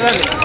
Gracias.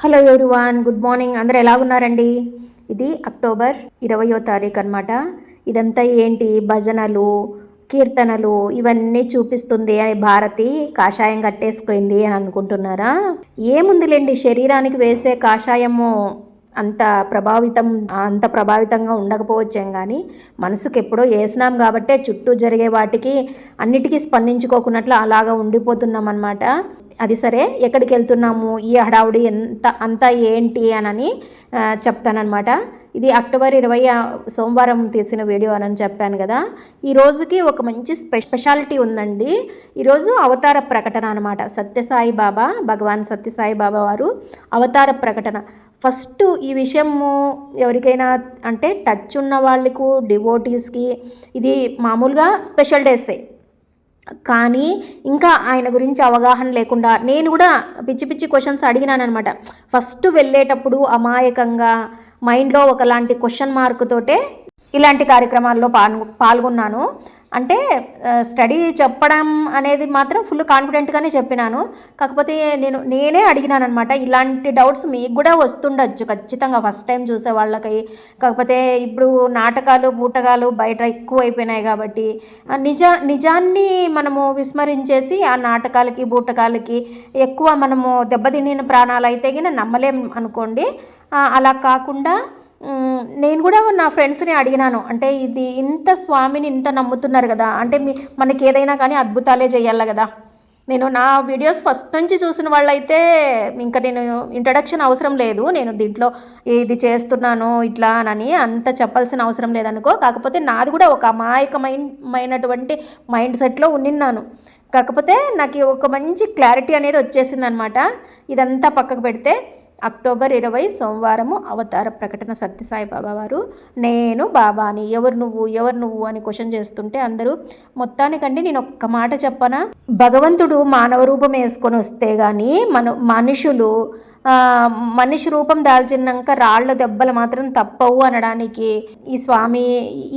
Hello everyone good morning. అందరు ఎలా ఉన్నారండి? ఇది అక్టోబర్ ఇరవయో తారీఖు అనమాట ఇదంతా ఏంటి? భజనలు కీర్తనలు ఇవన్నీ చూపిస్తుంది అని భారతి కాషాయం కట్టేసుకుంది అని అనుకుంటున్నారా? ఏముందిలేండి శరీరానికి వేసే కాషాయము అంత ప్రభావితం అంత ప్రభావితంగా ఉండకపోవచ్చేం కానీ మనసుకు ఎప్పుడో వేసినాం కాబట్టే చుట్టూ జరిగే వాటికి అన్నిటికీ స్పందించుకోకున్నట్లు అలాగా ఉండిపోతున్నాం అనమాట అది సరే ఎక్కడికి వెళ్తున్నాము ఈ హడావుడి ఎంత అంతా ఏంటి అనని చెప్తానమాట ఇది అక్టోబర్ ఇరవై సోమవారం తీసిన వీడియో అని చెప్పాను కదా. ఈ రోజుకి ఒక మంచి స్పె స్పెషాలిటీ ఉందండి. ఈరోజు అవతార ప్రకటన అనమాట. సత్యసాయి బాబా భగవాన్ సత్యసాయి బాబా వారు అవతార ప్రకటన. ఫస్ట్ ఈ విషయము ఎవరికైనా అంటే టచ్ ఉన్న వాళ్ళకు డివోటీస్కి ఇది మామూలుగా స్పెషల్ డేసే. కానీ ఇంకా ఆయన గురించి అవగాహన లేకుండా నేను కూడా పిచ్చి పిచ్చి క్వశ్చన్స్ అడిగినాను అనమాట ఫస్ట్ వెళ్ళేటప్పుడు అమాయకంగా మైండ్లో ఒకలాంటి క్వశ్చన్ మార్క్ తోటే ఇలాంటి కార్యక్రమాల్లో పాల్గొ పాల్గొన్నాను. అంటే స్టడీ చెప్పడం అనేది మాత్రం ఫుల్ కాన్ఫిడెంట్గానే చెప్పినాను. కాకపోతే నేను నేనే అడిగినాను అనమాట ఇలాంటి డౌట్స్ మీకు కూడా వస్తుండొచ్చు ఖచ్చితంగా ఫస్ట్ టైం చూసే వాళ్ళకి. కాకపోతే ఇప్పుడు నాటకాలు బూటకాలు బయట ఎక్కువ అయిపోయినాయి కాబట్టి నిజ నిజాన్ని మనము విస్మరించేసి ఆ నాటకాలకి బూటకాలకి ఎక్కువ మనము దెబ్బతిన్న ప్రాణాలు అయితే నమ్మలేం అనుకోండి. అలా కాకుండా నేను కూడా నా ఫ్రెండ్స్ని అడిగినాను. అంటే ఇది ఇంత స్వామిని ఇంత నమ్ముతున్నారు కదా. అంటే మీ మనకి ఏదైనా కానీ అద్భుతాలే చేయాలి కదా. నేను నా వీడియోస్ ఫస్ట్ నుంచి చూసిన వాళ్ళైతే ఇంకా నేను ఇంట్రడక్షన్ అవసరం లేదు. నేను దీంట్లో ఇది చేస్తున్నాను ఇట్లా అని అంత చెప్పాల్సిన అవసరం లేదనుకో. కాకపోతే నాది కూడా ఒక అమాయకమైనటువంటి మైండ్ సెట్లో ఉన్నిన్నాను. కాకపోతే నాకు ఒక మంచి క్లారిటీ అనేది వచ్చేసింది అనమాట ఇదంతా పక్కకు పెడితే అక్టోబర్ ఇరవై సోమవారము అవతార ప్రకటన సత్యసాయి బాబా వారు. నేను బాబాని ఎవరు నువ్వు ఎవరు నువ్వు అని క్వశ్చన్ చేస్తుంటే అందరూ మొత్తానికంటే నేను ఒక్క మాట చెప్పనా? భగవంతుడు మానవ రూపం వేసుకొని వస్తే కానీ మన మనుషులు మనిషి రూపం దాల్చినాక రాళ్ళ దెబ్బలు మాత్రం తప్పవు అనడానికి ఈ స్వామి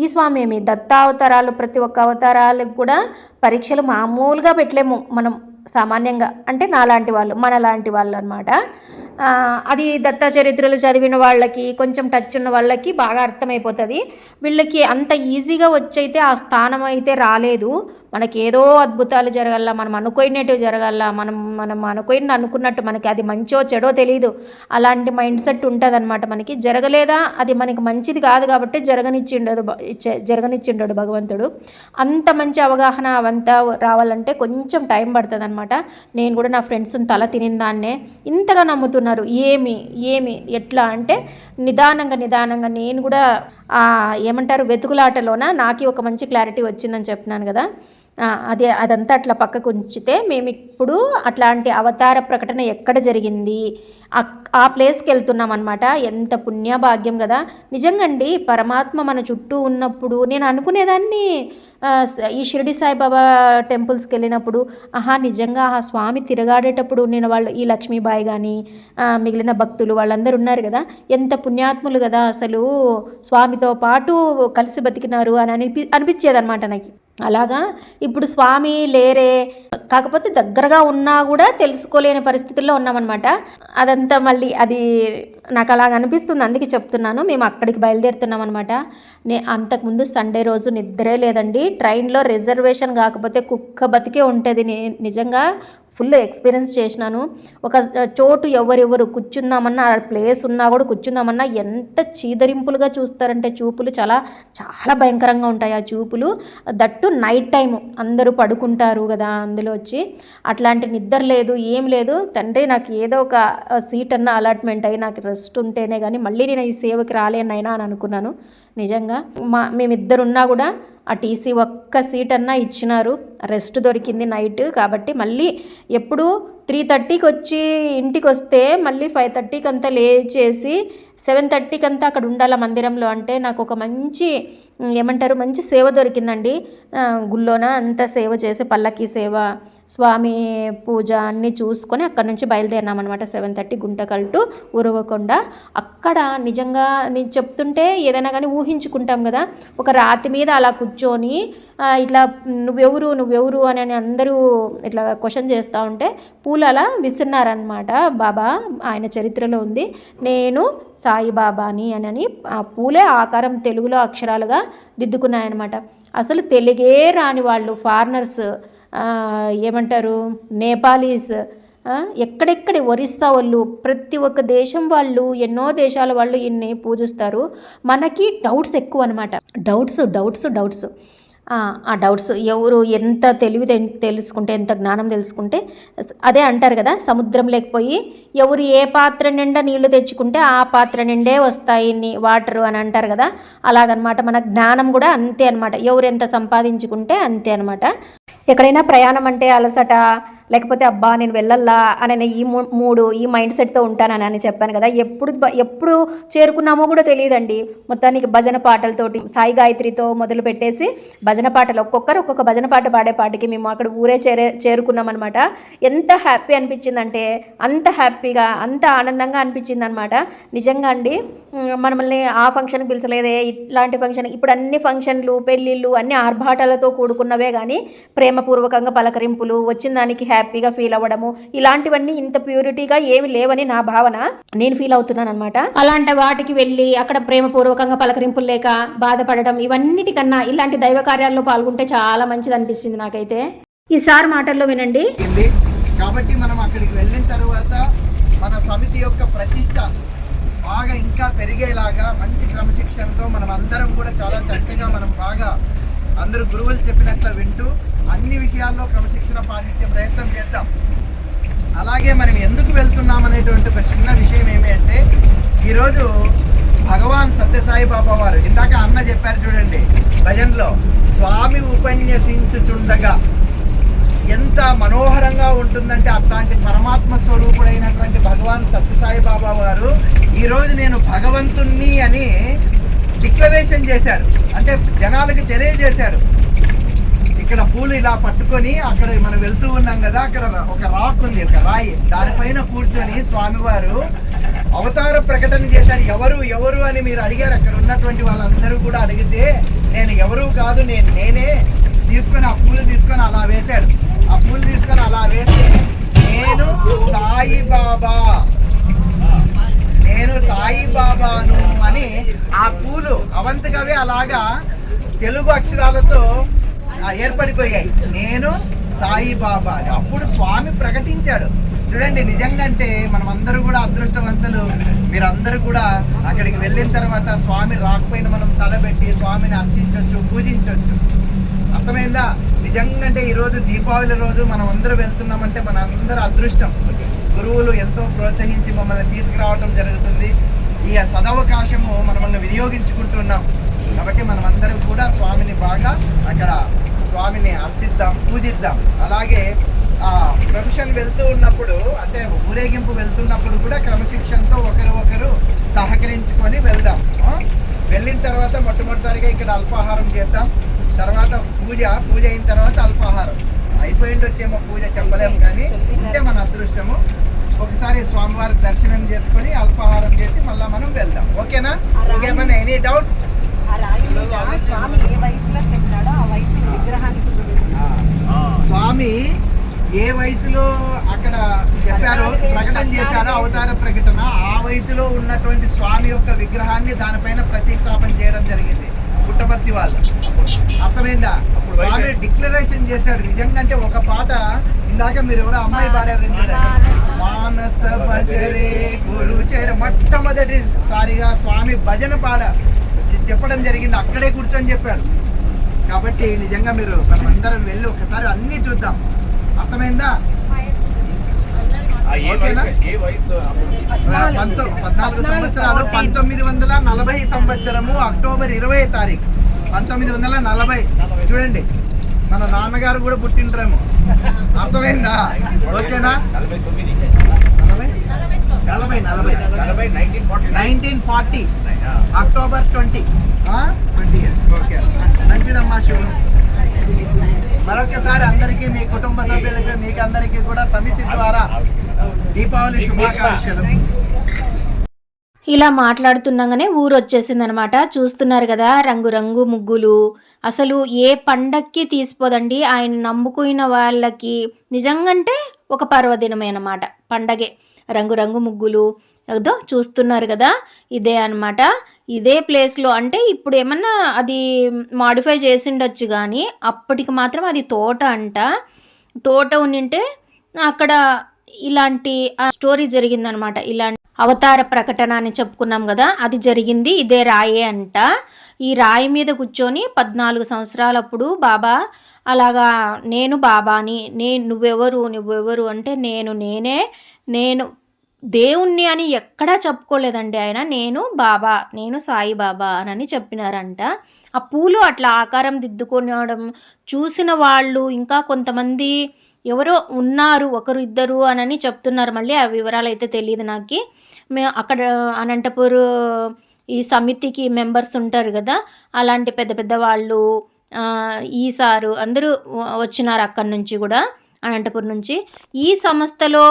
ఈ స్వామి ఏమి? దత్తావతారాలు ప్రతి ఒక్క అవతారాలకు కూడా పరీక్షలు మామూలుగా పెట్టలేము మనం సామాన్యంగా. అంటే నాలాంటి వాళ్ళు మన లాంటి వాళ్ళు అనమాట అది దత్త చరిత్రలు చదివిన వాళ్ళకి కొంచెం టచ్ ఉన్న వాళ్ళకి బాగా అర్థమైపోతుంది. వీళ్ళకి అంత ఈజీగా వచ్చైతే ఆ స్థానం అయితే రాలేదు. మనకి ఏదో అద్భుతాలు జరగల మనం అనుకోయినట్టు జరగల మనం మనం అనుకోయింది అనుకున్నట్టు మనకి అది మంచో చెడో తెలియదు అలాంటి మైండ్ సెట్ ఉంటుంది అనమాట మనకి. జరగలేదా? అది మనకి మంచిది కాదు కాబట్టి జరగనిచ్చిండదు జరగనిచ్చిండడు భగవంతుడు. అంత మంచి అవగాహన అవంతా రావాలంటే కొంచెం టైం పడుతుంది అనమాట నేను కూడా నా ఫ్రెండ్స్ని తల తినిందాన్నే ఇంతగా నమ్ముతున్నాను నమ్ముతున్నారు ఏమి ఏమి ఎట్లా అంటే నిదానంగా నిదానంగా నేను కూడా ఏమంటారు వెతుకులాటలోన నాకు ఒక మంచి క్లారిటీ వచ్చిందని చెప్పినాను కదా. అదే అదంతా అట్లా పక్కకు ఉంచితే మేము ఇప్పుడు అట్లాంటి అవతార ప్రకటన ఎక్కడ జరిగింది? ఆ ప్లేస్కి వెళ్తున్నాం అనమాట ఎంత పుణ్యభాగ్యం కదా. నిజంగా అండి పరమాత్మ మన చుట్టూ ఉన్నప్పుడు నేను అనుకునేదాన్ని ఈ షిరిడి సాయిబాబా టెంపుల్స్కి వెళ్ళినప్పుడు ఆహా నిజంగా ఆ స్వామి తిరగాడేటప్పుడు నేను వాళ్ళు ఈ లక్ష్మీబాయి కానీ మిగిలిన భక్తులు వాళ్ళందరూ ఉన్నారు కదా. ఎంత పుణ్యాత్ములు కదా అసలు. స్వామితో పాటు కలిసి బతికినారు అని అనిపి అనిపించేది అనమాట నాకు. అలాగా? ఇప్పుడు స్వామి లేరే కాకపోతే దగ్గరగా ఉన్నా కూడా తెలుసుకోలేని పరిస్థితుల్లో ఉన్నామన్నమాట. అదంతా మళ్ళీ అది నాకు అలాగ అనిపిస్తుంది అందుకే చెప్తున్నాను. మేము అక్కడికి బయలుదేరుతున్నాం అనమాట నే అంతకుముందు సండే రోజు నిద్రే లేదండి. ట్రైన్లో రిజర్వేషన్ కాకపోతే కుక్క బతికే ఉంటుంది ని- నిజంగా. ఫుల్ ఎక్స్పీరియన్స్ చేసినాను. ఒక చోటు ఎవరెవరు కూర్చుందామన్నా ప్లేస్ ఉన్నా కూడా కూర్చుందామన్నా ఎంత చీదరింపులుగా చూస్తారంటే చూపులు చాలా చాలా భయంకరంగా ఉంటాయి ఆ చూపులు. దట్టు నైట్ టైం అందరూ పడుకుంటారు కదా అందులో వచ్చి. అట్లాంటి నిద్ర లేదు ఏం లేదు. తండ్రి నాకు ఏదో ఒక సీట్ అన్న అలాట్మెంట్ అయ్యి నాకు రెస్ట్ ఉంటేనే కానీ మళ్ళీ నేను ఈ సేవకి రాలేనైనా అని అనుకున్నాను. నిజంగా మా మేమిద్దరున్నా కూడా ఆ టీసీ ఒక్క సీట్ అన్నా ఇచ్చినారు. రెస్ట్ దొరికింది నైట్ కాబట్టి మళ్ళీ ఎప్పుడు త్రీ థర్టీకి వచ్చి ఇంటికి వస్తే మళ్ళీ ఫైవ్ థర్టీకి అంతా లేచేసి సెవెన్ థర్టీకి అంతా అక్కడ ఉండాలి మందిరంలో అంటే నాకు ఒక మంచి ఏమంటారు మంచి సేవ దొరికిందండి. గుళ్ళోన అంతా సేవ చేసి పల్లకి సేవ. స్వామి పూజ అన్నీ చూసుకొని అక్కడ నుంచి బయలుదేరినామన్నమాట seven thirty Guntakal to Uravakonda. అక్కడ నిజంగా నేను చెప్తుంటే ఏదైనా కానీ ఊహించుకుంటాం కదా. ఒక రాతి మీద అలా కూర్చొని ఇట్లా నువ్వెవరు నువ్వెవరు అని అని అందరూ ఇట్లా క్వశ్చన్ చేస్తూ ఉంటే పూలు అలా విసిరినారనమాట బాబా ఆయన చరిత్రలో ఉంది. నేను సాయిబాబాని అని అని ఆ పూలే ఆకారం తెలుగులో అక్షరాలుగా దిద్దుకున్నాయన్నమాట. అసలు తెలుగే రాని వాళ్ళు ఫారినర్స్ ఏమంటారు? నేపాలీస్ ఎక్కడెక్కడి ఒరిస్సా వాళ్ళు ప్రతి ఒక్క దేశం వాళ్ళు ఎన్నో దేశాల వాళ్ళు ఇన్ని పూజిస్తారు. మనకి డౌట్స్ ఎక్కువ అనమాట డౌట్స్ డౌట్స్ డౌట్స్. ఆ, డౌట్స్ ఎవరు ఎంత తెలివి తె- తెలుసుకుంటే ఎంత జ్ఞానం తెలుసుకుంటే అదే అంటారు కదా సముద్రం లేకపోయి ఎవరు ఏ పాత్ర నిండా నీళ్ళు తెచ్చుకుంటే ఆ పాత్ర నిండే వస్తాయి నీ వాటర్ అని అంటారు కదా. అలాగనమాట. మన జ్ఞానం కూడా అంతే అనమాట ఎవరు ఎంత సంపాదించుకుంటే అంతే అనమాట ఎక్కడైనా ప్రయాణం అంటే అలసట లేకపోతే అబ్బా నేను వెళ్ళల్లా అని ఈ మూ- మూడు ఈ మైండ్ సెట్తో ఉంటానని అని చెప్పాను కదా. ఎప్పుడు ఎప్పుడు చేరుకున్నామో కూడా తెలియదండి. మొత్తానికి భజన పాటలతోటి సాయి గాయత్రితో మొదలు పెట్టేసి భజన పాటలు ఒక్కొక్కరు ఒక్కొక్క భజన పాట పాడే పాటికి మేము అక్కడ ఊరే చేరే చేరుకున్నామన్నమాట. ఎంత హ్యాపీ అనిపించిందంటే అంత హ్యాపీగా అంత ఆనందంగా అనిపించింది అనమాట నిజంగా అండి మనల్ని ఆ ఫంక్షన్కి పిలిచలేదే ఇట్లాంటి ఫంక్షన్ ఇప్పుడు అన్ని ఫంక్షన్లు పెళ్ళిళ్ళు అన్ని ఆర్భాటాలతో కూడుకున్నవే కానీ ప్రేమపూర్వకంగా పలకరింపులు వచ్చిన దానికి హ్యాపీగా ఫీల్ అవ్వడము ఇలాంటివన్నీ ఇంత ప్యూరిటీగా ఏమి లేవని నా భావన. నేను ఫీల్ అవుతున్నాను అనమాట అలాంటి వాటికి వెళ్ళి అక్కడ ప్రేమపూర్వకంగా పలకరింపులు లేక బాధపడడం ఇవన్నిటికన్నా ఇలాంటి దైవ కార్యాల్లో పాల్గొంటే చాలా మంచిది అనిపిస్తుంది నాకైతే. ఈసారి మాటల్లో వినండి. కాబట్టి మనం అక్కడికి వెళ్ళిన తర్వాత మన సమితి యొక్క ప్రతిష్ట బాగా ఇంకా పెరిగేలాగా మంచి క్రమశిక్షణతో మనం అందరం కూడా చాలా చక్కగా మనం బాగా అందరూ గురువులు చెప్పినట్లు వింటూ అన్ని విషయాల్లో క్రమశిక్షణ పాటించే ప్రయత్నం చేద్దాం. అలాగే మనం ఎందుకు వెళ్తున్నాం అనేటువంటి ఒక చిన్న విషయం ఏమి అంటే ఈరోజు భగవాన్ సత్యసాయి బాబా వారు ఇందాక అన్న చెప్పారు చూడండి భజన్లో స్వామి ఉపన్యసించుచుండగా ఎంత మనోహరంగా ఉంటుందంటే అట్లాంటి పరమాత్మ స్వరూపుడైనటువంటి భగవాన్ సత్యసాయి బాబా వారు ఈరోజు నేను భగవంతుణ్ణి అని డిక్లరేషన్ చేశారు. అంటే జనాలకి తెలియజేశారు. ఇక్కడ పూలు ఇలా పట్టుకొని అక్కడ మనం వెళ్తూ ఉన్నాం కదా అక్కడ ఒక రాక్ ఉంది ఒక రాయి. దానిపైన కూర్చొని స్వామివారు అవతార ప్రకటన చేశారు. ఎవరు ఎవరు అని మీరు అడిగారు. అక్కడ ఉన్నటువంటి వాళ్ళందరూ కూడా అడిగితే నేను ఎవరు కాదు నేను నేనే తీసుకొని ఆ పూలు తీసుకొని అలా వేశాడు ఆ పూలు తీసుకొని అలా వేస్తే నేను సాయి బాబా నేను సాయి బాబాను అని ఆ పూలు అవంతకవే అలాగా తెలుగు అక్షరాలతో ఏర్పడిపోయాయి. నేను సాయిబాబా అని. అప్పుడు స్వామి ప్రకటించాడు. చూడండి నిజంగా అంటే మనమందరూ కూడా అదృష్టవంతులు. మీరందరూ కూడా అక్కడికి వెళ్ళిన తర్వాత స్వామి రాకపోయిన మనం తలబెట్టి స్వామిని అర్చించవచ్చు పూజించవచ్చు అర్థమైందా? నిజంగా అంటే ఈరోజు దీపావళి రోజు మనం అందరూ వెళ్తున్నామంటే మన అందరూ అదృష్టం. గురువులు ఎంతో ప్రోత్సహించి మమ్మల్ని తీసుకురావడం జరుగుతుంది. ఈ సదవకాశము మనల్ని వినియోగించుకుంటున్నాం. కాబట్టి మనం అందరం కూడా స్వామిని బాగా అక్కడ స్వామిని అర్చిద్దాం పూజిద్దాం. అలాగే ఆ ప్రొఫెషన్ వెళ్తూ ఉన్నప్పుడు అంటే ఊరేగింపు వెళ్తున్నప్పుడు కూడా క్రమశిక్షణతో ఒకరు ఒకరు సహకరించుకొని వెళ్దాం. వెళ్ళిన తర్వాత మొట్టమొదటిసారిగా ఇక్కడ అల్పాహారం చేద్దాం. తర్వాత పూజ పూజ అయిన తర్వాత అల్పాహారం. అయిపోయింది వచ్చేమో పూజ చెప్పలేము కానీ ఉంటే మన అదృష్టము. ఒకసారి స్వామివారి దర్శనం చేసుకొని అల్పాహారం చేసి మళ్ళీ మనం వెళ్దాం. ఓకేనా? ఇంకేమైనా ఎనీ డౌట్స్ స్వామి ఏ వయసులో చెప్పాడో ఆ వయసు విగ్రహానికి చూడండి స్వామి ఏ వయసులో అక్కడ చెప్పారో ప్రకటన చేశారో అవతార ప్రకటన ఆ వయసులో ఉన్నటువంటి స్వామి యొక్క విగ్రహాన్ని దానిపైన ప్రతిష్టాపన చేయడం జరిగింది. పుట్టపర్తి వాళ్ళు. అర్థమైందా? డిక్లరేషన్ చేశాడు. నిజంగా అంటే ఒక పాట ఇందాక మీరు ఎవరో అమ్మాయి పాడారు మానస భజరే గురు చేర. మొట్టమొదటి సారిగా స్వామి భజన పాడ చెప్పడం జరిగింది. అక్కడే కూర్చొని చెప్పాడు. కాబట్టి నిజంగా మీరు మనమందరం వెళ్ళి ఒకసారి అన్ని చూద్దాం. అర్థమైందా? పద్నాలుగు సంవత్సరాలు. పంతొమ్మిది వందల నలభై సంవత్సరము అక్టోబర్ ఇరవై తారీఖు. పంతొమ్మిది వందల నలభై. చూడండి. మన నాన్నగారు కూడా పుట్టిండ్రేమో. అర్థమైందా? ఓకేనా? నలభై నలభై. Nineteen forty. October twenty. Twenty okay. మంచిదమ్మా శివుడు. మరొకసారి అందరికీ మీ కుటుంబ సభ్యులకి మీకు అందరికీ కూడా సమితి ద్వారా దీపావళి శుభాకాంక్షలు. ఇలా మాట్లాడుతుండగానే ఊరు వచ్చేసింది అనమాట చూస్తున్నారు కదా రంగురంగు ముగ్గులు. అసలు ఏ పండక్కి తీసిపోదండి. ఆయన నమ్ముకున్న వాళ్ళకి నిజంగంటే ఒక పర్వదినమే అనమాట పండగే. రంగురంగు ముగ్గులు. ఏదో చూస్తున్నారు కదా ఇదే అన్నమాట. ఇదే ప్లేస్లో అంటే ఇప్పుడు ఏమన్నా అది మాడిఫై చేసిండొచ్చు కానీ అప్పటికి మాత్రం అది తోట అంట. తోట ఉండింటే అక్కడ ఇలాంటి స్టోరీ జరిగిందనమాట. ఇలాంటి అవతార ప్రకటన అని చెప్పుకున్నాం కదా అది జరిగింది. ఇదే రాయే అంట. ఈ రాయి మీద కూర్చొని పద్నాలుగు సంవత్సరాలప్పుడు బాబా అలాగా నేను బాబాని నేను నువ్వెవరు నువ్వెవరు అంటే నేను నేనే నేను దేవుణ్ణి అని ఎక్కడా చెప్పుకోలేదండి ఆయన. నేను బాబా నేను సాయి బాబా అని చెప్పినారంట. ఆ పూలు అట్లా ఆకారం దిద్దుకోవడం చూసిన వాళ్ళు ఇంకా కొంతమంది ఎవరో ఉన్నారు ఒకరు ఇద్దరు అనని చెప్తున్నారు. మళ్ళీ ఆ వివరాలు అయితే తెలియదు నాకు. మేము అక్కడ అనంతపూర్ ఈ సమితికి మెంబర్స్ ఉంటారు కదా అలాంటి పెద్ద పెద్ద వాళ్ళు ఈ సారు అందరూ వచ్చినారు అక్కడి నుంచి కూడా అనంతపూర్ నుంచి. ఈ సంస్థలో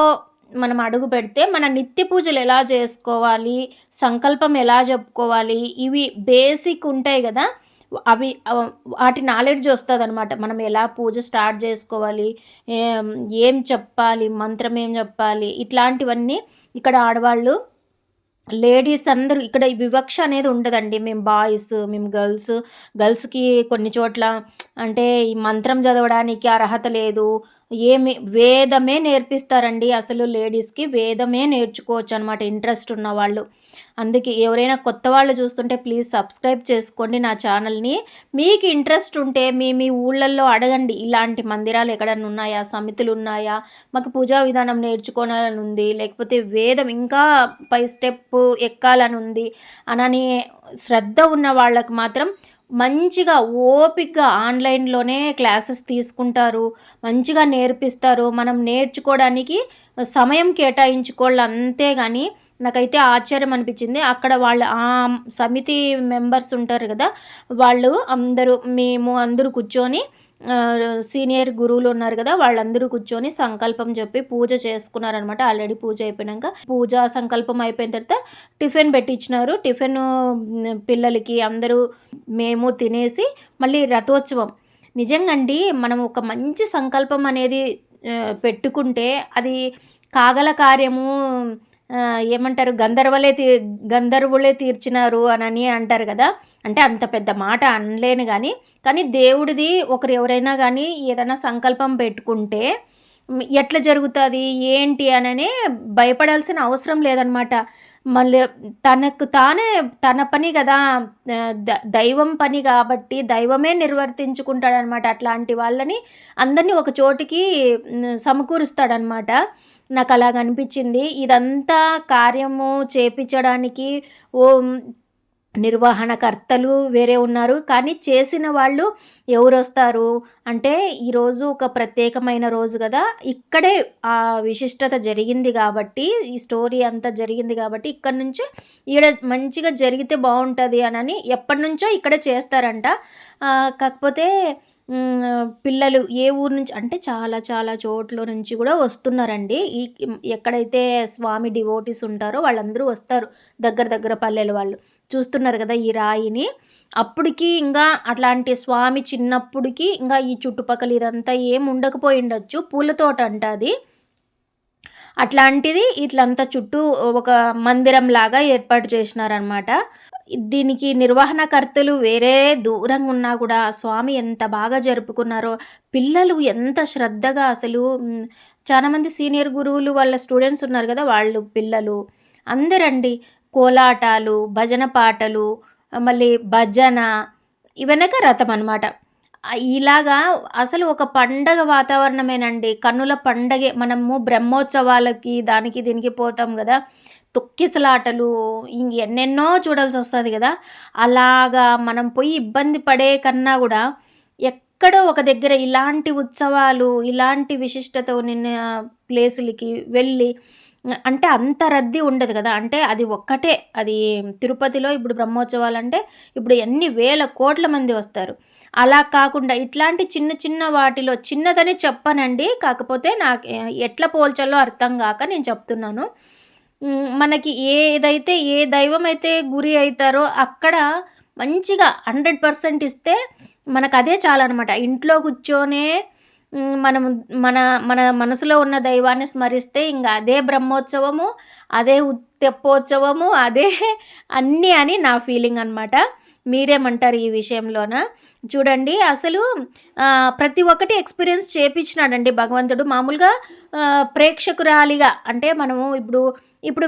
మనం అడుగు పెడితే మన నిత్య పూజలు ఎలా చేసుకోవాలి సంకల్పం ఎలా చెప్పుకోవాలి ఇవి బేసిక్ ఉంటాయి కదా. అవి వాటి నాలెడ్జ్ వస్తుంది అనమాట మనం ఎలా పూజ స్టార్ట్ చేసుకోవాలి ఏం ఏం చెప్పాలి మంత్రం ఏం చెప్పాలి ఇట్లాంటివన్నీ ఇక్కడ ఆడవాళ్ళు లేడీస్ అందరూ ఇక్కడ ఈ వివక్ష అనేది ఉండదండి. మేము బాయ్స్ మేము గర్ల్స్ గర్ల్స్కి కొన్ని చోట్ల అంటే ఈ మంత్రం చదవడానికి అర్హత లేదు ఏమి వేదమే నేర్పిస్తారండి. అసలు లేడీస్కి వేదమే నేర్చుకోవచ్చు అనమాట ఇంట్రెస్ట్ ఉన్న వాళ్ళు అందుకే ఎవరైనా కొత్త వాళ్ళు చూస్తుంటే ప్లీజ్ సబ్స్క్రైబ్ చేసుకోండి నా ఛానల్ని. మీకు ఇంట్రెస్ట్ ఉంటే మీ మీ ఊళ్ళల్లో అడగండి. ఇలాంటి మందిరాలు ఎక్కడన్నా ఉన్నాయా? సమితులు ఉన్నాయా? మాకు పూజా విధానం నేర్చుకోవాలని ఉంది లేకపోతే వేదం ఇంకా పై స్టెప్ ఎక్కాలని ఉంది అనని శ్రద్ధ ఉన్న వాళ్ళకు మాత్రం మంచిగా ఓపిక్గా ఆన్లైన్లోనే క్లాసెస్ తీసుకుంటారు మంచిగా నేర్పిస్తారు. మనం నేర్చుకోవడానికి సమయం కేటాయించుకోవాలి అంతే కానీ నాకైతే ఆశ్చర్యం అనిపించింది. అక్కడ వాళ్ళ ఆ సమితి మెంబర్స్ ఉంటారు కదా వాళ్ళు అందరూ మేము అందరూ కూర్చొని సీనియర్ గురువులు ఉన్నారు కదా వాళ్ళందరూ కూర్చొని సంకల్పం చెప్పి పూజ చేసుకున్నారనమాట ఆల్రెడీ పూజ అయిపోయినాక పూజ సంకల్పం అయిపోయిన తర్వాత టిఫిన్ పెట్టించినారు టిఫిన్ పిల్లలకి అందరూ మేము తినేసి మళ్ళీ రథోత్సవం. నిజంగండి మనం ఒక మంచి సంకల్పం అనేది పెట్టుకుంటే అది కాగల కార్యము ఏమంటారు గంధర్వలే తీ గంధర్వులే తీర్చినారు అని అంటారు కదా. అంటే అంత పెద్ద మాట అనలేను కానీ కానీ దేవుడిది ఒకరు ఎవరైనా కానీ ఏదైనా సంకల్పం పెట్టుకుంటే ఎట్లా జరుగుతుంది ఏంటి అననే భయపడాల్సిన అవసరం లేదనమాట. మళ్ళీ తనకు తానే తన పని కదా ద- దైవం పని కాబట్టి దైవమే నిర్వర్తించుకుంటాడనమాట. అట్లాంటి వాళ్ళని అందరినీ ఒక చోటికి సమకూరుస్తాడనమాట. నాకు అలాగ అనిపించింది. ఇదంతా కార్యము చేపించడానికి ఓ నిర్వహణకర్తలు వేరే ఉన్నారు. కానీ చేసిన వాళ్ళు ఎవరు వస్తారు అంటే ఈరోజు ఒక ప్రత్యేకమైన రోజు కదా. ఇక్కడే ఆ విశిష్టత జరిగింది కాబట్టి ఈ స్టోరీ అంతా జరిగింది కాబట్టి ఇక్కడ నుంచే ఈడ మంచిగా జరిగితే బాగుంటుంది అని ఎప్పటి నుంచో ఇక్కడే చేస్తారంట. కాకపోతే పిల్లలు ఏ ఊరు నుంచి అంటే చాలా చాలా చోట్ల నుంచి కూడా వస్తున్నారండి. ఈ ఎక్కడైతే స్వామి డివోటీస్ ఉంటారో వాళ్ళందరూ వస్తారు. దగ్గర దగ్గర పల్లెల వాళ్ళు. చూస్తున్నారు కదా ఈ రాయిని. అప్పటికి ఇంకా అట్లాంటి స్వామి చిన్నప్పటికి ఇంకా ఈ చుట్టుపక్కల ఇదంతా ఏం ఉండకపోయి ఉండొచ్చు. పూల తోట అంట అది. అట్లాంటిది ఇట్లంతా చుట్టూ ఒక మందిరం లాగా ఏర్పాటు చేసినారనమాట దీనికి నిర్వహణకర్తలు వేరే దూరంగా ఉన్నా కూడా స్వామి ఎంత బాగా జరుపుకున్నారో పిల్లలు ఎంత శ్రద్ధగా అసలు చాలామంది సీనియర్ గురువులు వాళ్ళ స్టూడెంట్స్ ఉన్నారు కదా వాళ్ళు పిల్లలు. అందరండి కోలాటాలు భజన పాటలు మళ్ళీ భజన ఇవనక రథం అనమాట ఇలాగా అసలు ఒక పండగ వాతావరణమేనండి. కన్నుల పండగే మనము బ్రహ్మోత్సవాలకి దానికి దీనికి పోతాం కదా. తొక్కిసలాటలు ఇంక ఎన్నెన్నో చూడాల్సి వస్తుంది కదా. అలాగా మనం పోయి ఇబ్బంది పడే కన్నా కూడా ఎక్కడో ఒక దగ్గర ఇలాంటి ఉత్సవాలు ఇలాంటి విశిష్టత ఉన్న ప్లేసులకి వెళ్ళి అంటే అంత రద్దీ ఉండదు కదా. అంటే అది ఒక్కటే అది తిరుపతిలో ఇప్పుడు బ్రహ్మోత్సవాలు అంటే ఇప్పుడు ఎన్ని వేల కోట్ల మంది వస్తారు. అలా కాకుండా ఇట్లాంటి చిన్న చిన్న వాటిలో చిన్నదని చెప్పనండి. కాకపోతే నాకు ఎట్లా పోల్చాలో అర్థం కాక నేను చెప్తున్నాను. మనకి ఏదైతే ఏ దైవం అయితే గురి అవుతారో అక్కడ మంచిగా హండ్రెడ్ పర్సెంట్ ఇస్తే మనకు అదే చాలన్నమాట. ఇంట్లో కూర్చొనే మనం మన మన మనసులో ఉన్న దైవాన్ని స్మరిస్తే ఇంకా అదే బ్రహ్మోత్సవము అదే తెప్పోత్సవము అదే అన్నీ అని నా ఫీలింగ్ అనమాట మీరేమంటారు ఈ విషయంలోన? చూడండి అసలు ప్రతి ఒక్కటి ఎక్స్పీరియన్స్ చేపించినాడండి భగవంతుడు. మామూలుగా ప్రేక్షకురాలిగా అంటే మనము ఇప్పుడు ఇప్పుడు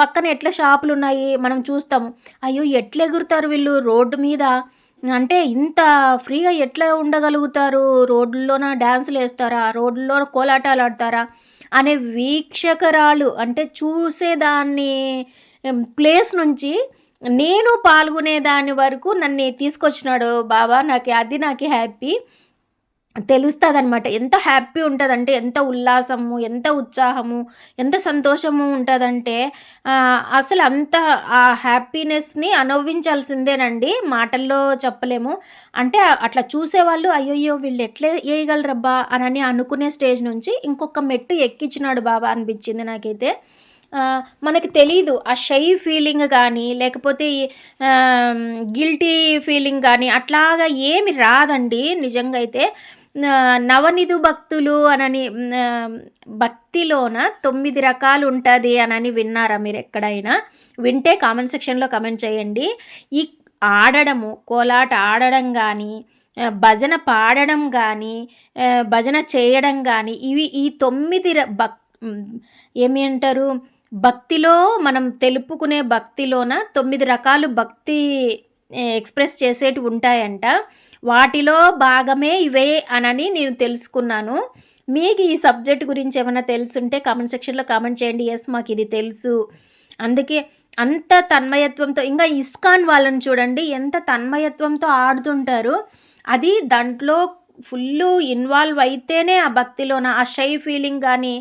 పక్కన ఎట్లా షాపులు ఉన్నాయి మనం చూస్తాము. అయ్యో ఎట్లా ఎగురుతారు వీళ్ళు రోడ్డు మీద? అంటే ఇంత ఫ్రీగా ఎట్లా ఉండగలుగుతారు? రోడ్లలోన డ్యాన్సులు వేస్తారా? రోడ్లలో కోలాటాలు ఆడతారా? అనే వీక్షకరాలు అంటే చూసేదాన్ని ప్లేస్ నుంచి నేను పాల్గొనే దాని వరకు నన్ను తీసుకొచ్చినాడు బాబా. నాకు అది నాకు హ్యాపీ. తెలుస్తుంది అనమాట ఎంత హ్యాపీ ఉంటుందంటే ఎంత ఉల్లాసము ఎంత ఉత్సాహము ఎంత సంతోషము ఉంటుందంటే అసలు అంత ఆ హ్యాపీనెస్ని అనుభవించాల్సిందేనండి. మాటల్లో చెప్పలేము. అంటే అట్లా చూసేవాళ్ళు అయ్యయ్యో వీళ్ళు ఎట్లా వేయగలరబ్బా అని అనుకునే స్టేజ్ నుంచి ఇంకొక మెట్టు ఎక్కించినాడు బాబా అనిపించింది నాకైతే. మనకు మనకి తెలీదు. ఆ షై ఫీలింగ్ కానీ లేకపోతే గిల్టీ ఫీలింగ్ కానీ అట్లాగా ఏమి రాదండి. నిజంగా అయితే నవనిధు భక్తులు అనని భక్తిలోన తొమ్మిది రకాలు ఉంటుంది అనని విన్నారా మీరు ఎక్కడైనా? వింటే కామెంట్ సెక్షన్లో కమెంట్ చేయండి. ఈ ఆడడము కోలాట ఆడడం కానీ భజన పాడడం కానీ భజన చేయడం కానీ ఇవి ఈ తొమ్మిది ర- భక్ ఏమి అంటారు? భక్తిలో మనం తెలుపుకునే భక్తిలోన తొమ్మిది రకాలు భక్తి ఎక్స్ప్రెస్ చేసేటివి ఉంటాయంట. వాటిలో భాగమే ఇవే అనని నేను తెలుసుకున్నాను. మీకు ఈ సబ్జెక్ట్ గురించి ఏమైనా తెలుసుంటే కామెంట్ సెక్షన్లో కామెంట్ చేయండి. ఎస్ మాకు ఇది తెలుసు. అందుకే అంత తన్మయత్వంతో ఇంకా ఇస్కాన్ వాళ్ళని చూడండి ఎంత తన్మయత్వంతో ఆడుతుంటారు. అది దాంట్లో ఫుల్ ఇన్వాల్వ్ అయితేనే ఆ భక్తిలోన ఆ షై ఫీలింగ్ కానీ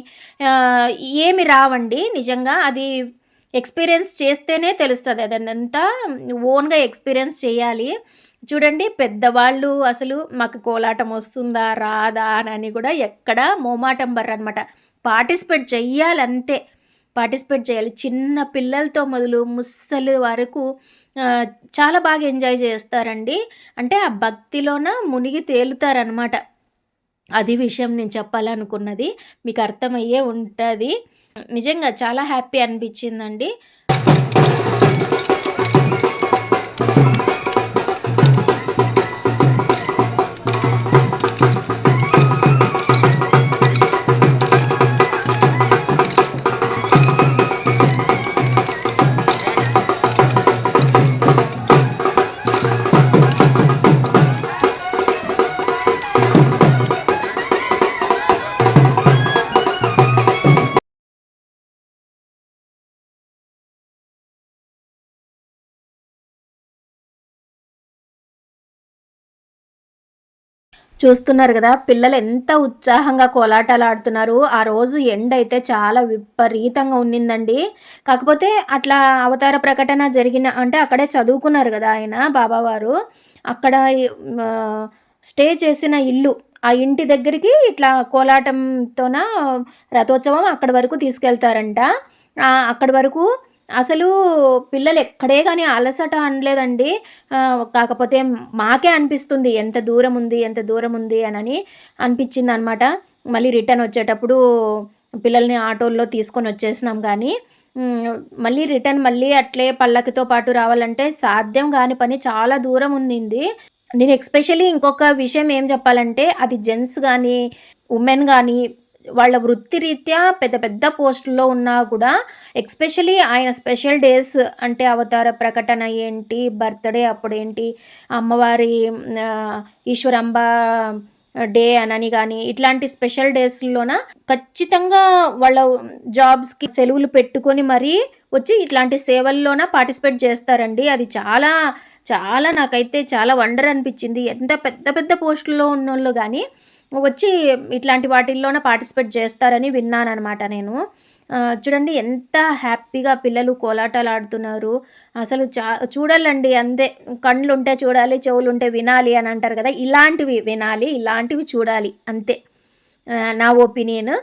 ఏమి రావండి. నిజంగా అది ఎక్స్పీరియన్స్ చేస్తేనే తెలుస్తుంది. అదంతా ఓన్గా ఎక్స్పీరియన్స్ చేయాలి. చూడండి పెద్దవాళ్ళు అసలు మాకు కోలాటం వస్తుందా రాదా అని కూడా ఎక్కడ మోమాటం బర్ర అనమాట పార్టిసిపేట్ చెయ్యాలంతే. పార్టిసిపేట్ చేయాలి. చిన్న పిల్లలతో మొదలు ముసలి వరకు చాలా బాగా ఎంజాయ్ చేస్తారండి. అంటే ఆ భక్తిలోన మునిగి తేలుతారనమాట. అది విషయం నేను చెప్పాలనుకున్నది. మీకు అర్థమయ్యే ఉంటుంది. నిజంగా చాలా హ్యాపీ అనిపించిందండి. చూస్తున్నారు కదా పిల్లలు ఎంత ఉత్సాహంగా కోలాటాలు ఆడుతున్నారు. ఆ రోజు ఎండ అయితే చాలా విపరీతంగా ఉన్నిందండి. కాకపోతే అట్లా అవతార ప్రకటన జరిగిన అంటే అక్కడే చదువుకున్నారు కదా ఆయన బాబావారు. అక్కడ స్టే చేసిన ఇల్లు ఆ ఇంటి దగ్గరికి ఇట్లా కోలాటంతోన రథోత్సవం అక్కడి వరకు తీసుకెళ్తారంట. అక్కడి వరకు అసలు పిల్లలు ఎక్కడే కానీ అలసట అనలేదండి. కాకపోతే మాకే అనిపిస్తుంది ఎంత దూరం ఉంది ఎంత దూరం ఉంది అని అనిపించింది అనమాట మళ్ళీ రిటర్న్ వచ్చేటప్పుడు పిల్లల్ని ఆటోల్లో తీసుకొని వచ్చేసినాం కానీ మళ్ళీ రిటర్న్ మళ్ళీ అట్లే పల్లకితో పాటు రావాలంటే సాధ్యం కాని పని చాలా దూరం ఉండింది. నేను ఎక్స్పెషలీ ఇంకొక విషయం ఏం చెప్పాలంటే అది జెంట్స్ కానీ ఉమెన్ కానీ వాళ్ళ వృత్తిరీత్యా పెద్ద పెద్ద పోస్టుల్లో ఉన్నా కూడా ఎక్స్పెషలీ ఆయన స్పెషల్ డేస్ అంటే అవతార ప్రకటన ఏంటి బర్త్డే అప్పుడేంటి అమ్మవారి ఈశ్వరంబ డే అనని కానీ ఇట్లాంటి స్పెషల్ డేస్లోన ఖచ్చితంగా వాళ్ళ జాబ్స్కి సెలవులు పెట్టుకొని మరీ వచ్చి ఇట్లాంటి సేవల్లోన పార్టిసిపేట్ చేస్తారండి. అది చాలా చాలా నాకైతే చాలా వండర్ అనిపించింది. ఎంత పెద్ద పెద్ద పోస్టుల్లో ఉన్నోళ్ళు కానీ వచ్చి ఇట్లాంటి వాటిల్లోనే పార్టిసిపేట్ చేస్తారని విన్నాను అనమాట నేను చూడండి ఎంత హ్యాపీగా పిల్లలు కోలాటాలు ఆడుతున్నారు అసలు చా చూడాలండి అంతే కళ్ళు ఉంటే చూడాలి చెవులు ఉంటే వినాలి అని అంటారు కదా ఇలాంటివి వినాలి ఇలాంటివి చూడాలి అంతే. నా ఒపీనియన్.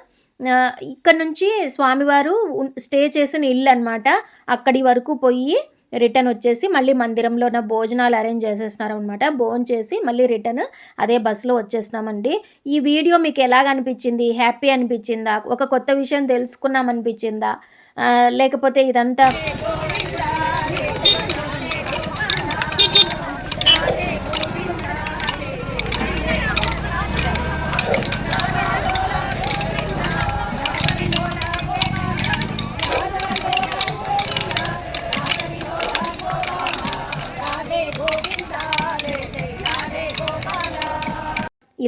ఇక్కడ నుంచి స్వామివారు స్టే చేసిన ఇల్లు అనమాట అక్కడి వరకు పోయి రిటర్న్ వచ్చేసి మళ్ళీ మందిరంలోన భోజనాలు అరేంజ్ చేసేసినారు అనమాట భోజనం చేసి మళ్ళీ రిటర్న్ అదే బస్సులో వచ్చేసినామండి ఈ వీడియో మీకు ఎలాగ అనిపించింది? హ్యాపీ అనిపించిందా? ఒక కొత్త విషయం తెలుసుకున్నాం అనిపించిందా లేకపోతే ఇదంతా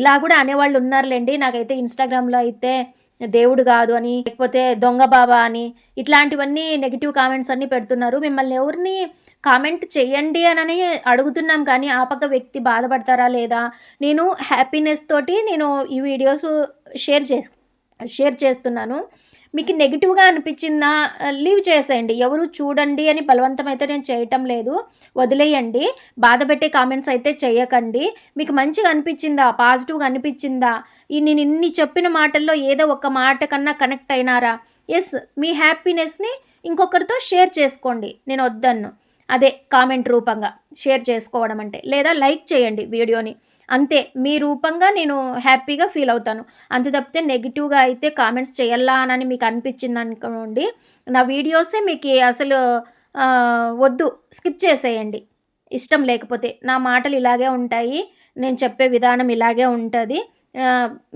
ఇలా కూడా అనేవాళ్ళు ఉన్నారులేండి. నాకైతే ఇన్స్టాగ్రామ్లో అయితే దేవుడు కాదు అని లేకపోతే దొంగ బాబా అని ఇట్లాంటివన్నీ నెగిటివ్ కామెంట్స్ అన్నీ పెడుతున్నారు. మిమ్మల్ని ఎవరిని కామెంట్ చేయండి అని అడుగుతున్నాం కానీ ఆ పక్క వ్యక్తి బాధపడతారా లేదా? నేను హ్యాపీనెస్ తోటి నేను ఈ వీడియోస్ షేర్ చే షేర్ చేస్తున్నాను. మీకు నెగిటివ్గా అనిపించిందా లీవ్ చేసేయండి. ఎవరు చూడండి అని బలవంతం అయితే నేను చేయటం లేదు. వదిలేయండి. బాధ పెట్టే కామెంట్స్ అయితే చేయకండి. మీకు మంచిగా అనిపించిందా పాజిటివ్గా అనిపించిందా? నేను ఇన్ని చెప్పిన మాటల్లో ఏదో ఒక మాట కన్నా కనెక్ట్ అయినారా? ఎస్ మీ హ్యాపీనెస్ని ఇంకొకరితో షేర్ చేసుకోండి. నేను వద్దన్ను. అదే కామెంట్ రూపంగా షేర్ చేసుకోవడం అంటే. లేదా లైక్ చేయండి వీడియోని. అంతే మీ రూపంగా నేను హ్యాపీగా ఫీల్ అవుతాను. అంతే తప్పితే నెగిటివ్గా అయితే కామెంట్స్ చేయాలా అని మీకు అనిపించింది అనుకోండి నా వీడియోసే మీకు అసలు వద్దు స్కిప్ చేసేయండి. ఇష్టం లేకపోతే నా మాటలు ఇలాగే ఉంటాయి నేను చెప్పే విధానం ఇలాగే ఉంటుంది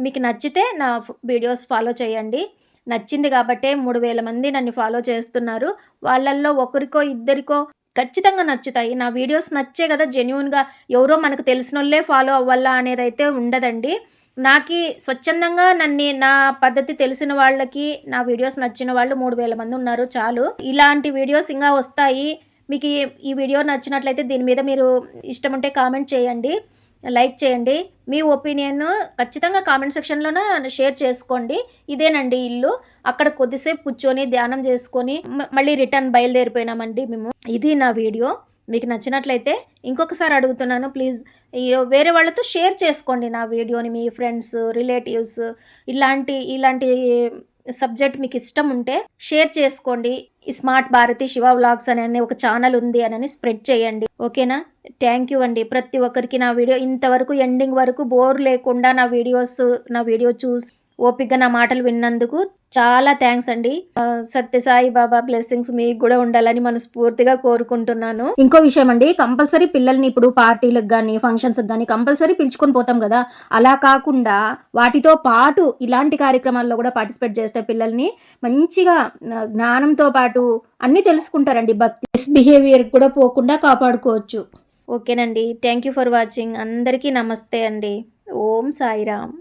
మీకు నచ్చితే నా వీడియోస్ ఫాలో చేయండి. నచ్చింది కాబట్టే మూడు వేల మంది నన్ను ఫాలో చేస్తున్నారు వాళ్ళల్లో ఒకరికో ఇద్దరికో ఖచ్చితంగా నచ్చుతాయి. నా వీడియోస్ నచ్చే కదా జెన్యున్గా ఎవరో మనకు తెలిసిన వాళ్ళే ఫాలో అవ్వాలా అనేది అయితే ఉండదండి. నాకు స్వచ్ఛందంగా నన్ను నా పద్ధతి తెలిసిన వాళ్ళకి నా వీడియోస్ నచ్చిన వాళ్ళు మూడు వేల మంది ఉన్నారు చాలు. ఇలాంటి వీడియోస్ ఇంకా వస్తాయి. మీకు ఈ- ఈ వీడియో నచ్చినట్లయితే దీని మీద మీరు ఇష్టం ఉంటే కామెంట్ చేయండి. లైక్ చేయండి. మీ ఒపీనియన్ ఖచ్చితంగా కామెంట్ సెక్షన్లోనే షేర్ చేసుకోండి. ఇదేనండి ఇల్లు. అక్కడ కొద్దిసేపు కూర్చొని ధ్యానం చేసుకొని మళ్ళీ రిటర్న్ బయలుదేరిపోయినామండి మేము. ఇది నా వీడియో. మీకు నచ్చినట్లయితే ఇంకొకసారి అడుగుతున్నాను. ప్లీజ్ వేరే వాళ్ళతో షేర్ చేసుకోండి నా వీడియోని. మీ ఫ్రెండ్స్ రిలేటివ్స్ ఇలాంటి ఇలాంటి సబ్జెక్ట్ మీకు ఇష్టం ఉంటే షేర్ చేసుకోండి. ఈ స్మార్ట్ భారతి శివ వ్లాగ్స్ అనే ఒక ఛానల్ ఉంది అని స్ప్రెడ్ చేయండి. ఓకేనా? థ్యాంక్ యూ అండి. ప్రతి ఒక్కరికి నా వీడియో ఇంతవరకు ఎండింగ్ వరకు బోర్ లేకుండా నా వీడియోస్ నా వీడియో చూసి ఓపిక నా మాటలు విన్నందుకు చాలా థ్యాంక్స్ అండి. సత్యసాయి బాబా బ్లెస్సింగ్స్ మీకు కూడా ఉండాలని మనస్ఫూర్తిగా కోరుకుంటున్నాను. ఇంకో విషయం అండి కంపల్సరీ పిల్లల్ని ఇప్పుడు పార్టీలకు కానీ ఫంక్షన్స్కి కానీ కంపల్సరీ పిలుచుకొని పోతాం కదా. అలా కాకుండా వాటితో పాటు ఇలాంటి కార్యక్రమాల్లో కూడా పార్టిసిపేట్ చేస్తే పిల్లల్ని మంచిగా జ్ఞానంతో పాటు అన్నీ తెలుసుకుంటారండి. భక్తి మిస్బిహేవియర్ కూడా పోకుండా కాపాడుకోవచ్చు. ఓకేనండి. థ్యాంక్ యూ ఫర్ వాచింగ్ అందరికీ నమస్తే అండి. ఓం సాయిరామ్.